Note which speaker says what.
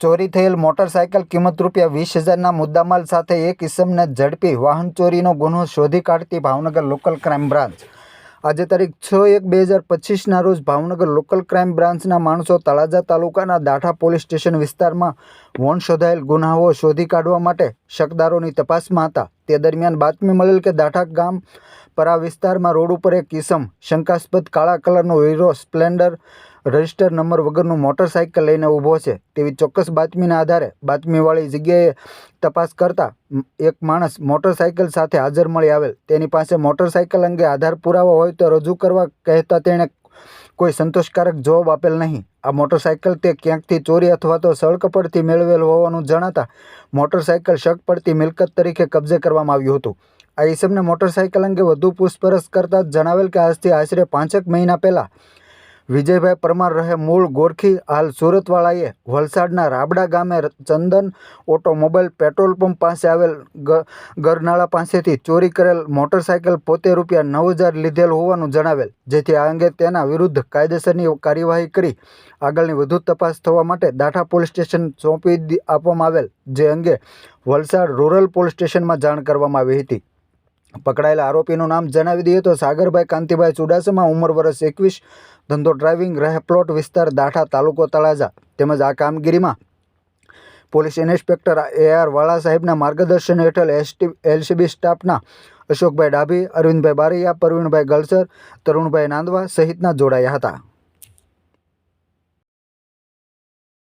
Speaker 1: ચોરી થયેલ મોટરસાયકલ કિંમત રૂપિયા વીસ હજારના મુદ્દામાલ સાથે એક ઇસમને ઝડપી વાહન ચોરીનો ગુનો શોધી કાઢતી ભાવનગર લોકલ ક્રાઇમ બ્રાન્ચ. આજે તારીખ છ એક બે હજાર પચીસના રોજ ભાવનગર લોકલ ક્રાઇમ બ્રાન્ચના માણસો તળાજા તાલુકાના દાઠા પોલીસ સ્ટેશન વિસ્તારમાં વોન શોધાયેલ ગુનાઓ શોધી કાઢવા માટે શકદારોની તપાસમાં હતા. તે દરમિયાન બાતમી મળેલ કે દાઠા ગામ પરા વિસ્તારમાં રોડ ઉપર એક કિસમ શંકાસ્પદ કાળા કલરનો હીરો, સ્પ્લેન્ડર રજિસ્ટર નંબર વગરનું મોટરસાઇકલ લઈને ઊભો છે. તેવી ચોક્કસ બાતમીના આધારે બાતમીવાળી જગ્યાએ તપાસ કરતા એક માણસ મોટરસાઇકલ સાથે હાજર મળી આવેલ. તેની પાસે મોટરસાઇકલ અંગે આધાર પુરાવા હોય તો રજૂ કરવા કહેતા તેણે કોઈ સંતોષકારક જવાબ આપેલ નહીં. આ મોટરસાઇકલ તે ક્યાંકથી ચોરી અથવા તો સળકપડથી મેળવેલ હોવાનું જણાતા મોટરસાઇકલ શક પડતી મિલકત તરીકે કબજે કરવામાં આવ્યું હતું. આ ઈસમને મોટરસાઇકલ અંગે વધુ પૂછપરછ કરતાં જણાવેલ કે આજથી આશરે પાંચેક મહિના પહેલાં વિજયભાઈ પરમાર રહે મૂળ ગોરખી. હાલ સુરતવાળાએ વલસાડના રાબડા ગામે ચંદન ઓટોમોબાઈલ પેટ્રોલ પંપ પાસે આવેલ ગરનાળા પાસેથી ચોરી કરેલ મોટરસાયકલ પોતે રૂપિયા નવ હજાર લીધેલ હોવાનું જણાવેલ, જેથી આ અંગે તેના વિરુદ્ધ કાયદેસરની કાર્યવાહી કરી. આગળની વધુ તપાસ થવા માટે દાઠા પોલીસ સ્ટેશન સોંપી આપવામાં આવેલ, જે અંગે વલસાડ રૂરલ પોલીસ સ્ટેશનમાં જાણ કરવામાં આવી હતી. પકડાયેલા આરોપીનું નામ જણાવી દઈએ તો સાગરભાઈ કાંતિભાઈ ચુડાસમા, ઉંમર વર્ષ એકવીસ ધંધો ડ્રાઇવિંગ રહે, પ્લોટ વિસ્તાર, દાઠા, તાલુકો, તળાજા તેમજ આ કામગીરીમાં પોલીસ ઇન્સ્પેક્ટર એ આર વાળા સાહેબના માર્ગદર્શન હેઠળ એસટી એલસીબી સ્ટાફના અશોકભાઈ ડાભી, અરવિંદભાઈ બારૈયા, પરવીણભાઈ ગલસર, તરુણભાઈ નાંદવા સહિતના જોડાયા હતા.